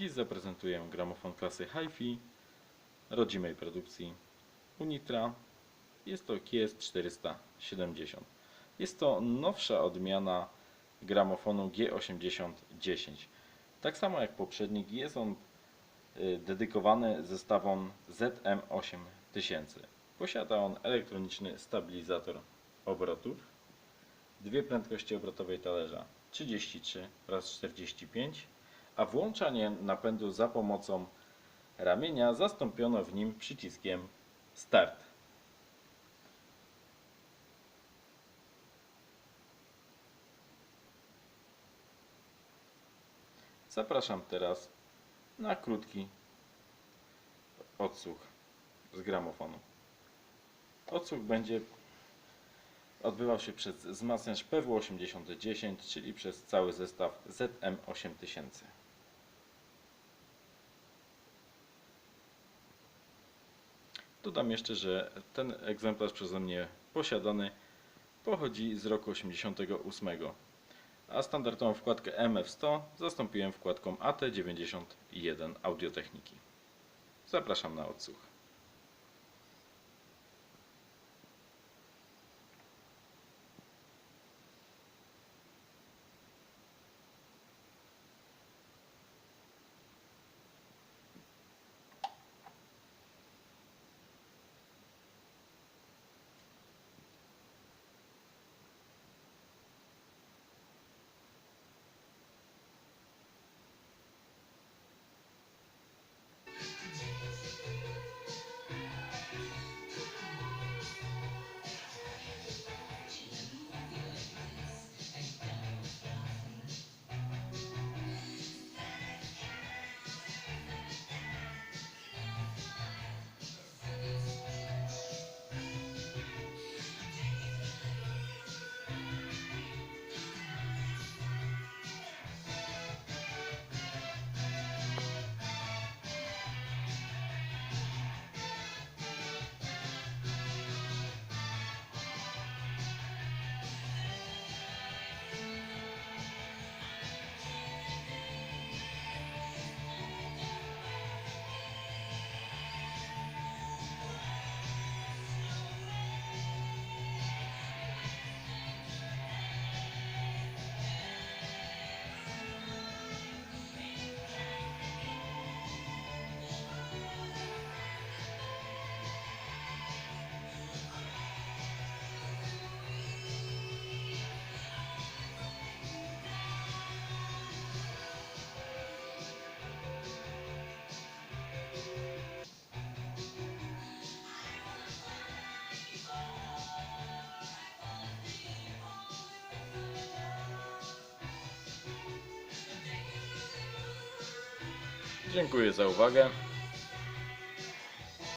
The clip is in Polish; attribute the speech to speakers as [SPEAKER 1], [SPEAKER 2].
[SPEAKER 1] Dziś zaprezentuję gramofon klasy Hi-Fi rodzimej produkcji Unitra. Jest to KS 470. Jest to nowsza odmiana gramofonu G8010. Tak samo jak poprzednik jest on y, dedykowany zestawom ZM8000. Posiada on elektroniczny stabilizator obrotów, dwie prędkości obrotowej talerza 33 oraz 45, a włączanie napędu za pomocą ramienia zastąpiono w nim przyciskiem Start. Zapraszam teraz na krótki odsłuch z gramofonu. Odsłuch będzie odbywał się przez wzmacniacz PW8010, czyli przez cały zestaw ZM8000. Dodam jeszcze, że ten egzemplarz przeze mnie posiadany pochodzi z roku 88, a standardową wkładkę MF100 zastąpiłem wkładką AT91 Audiotechniki. Zapraszam na odsłuch. Dziękuję za uwagę.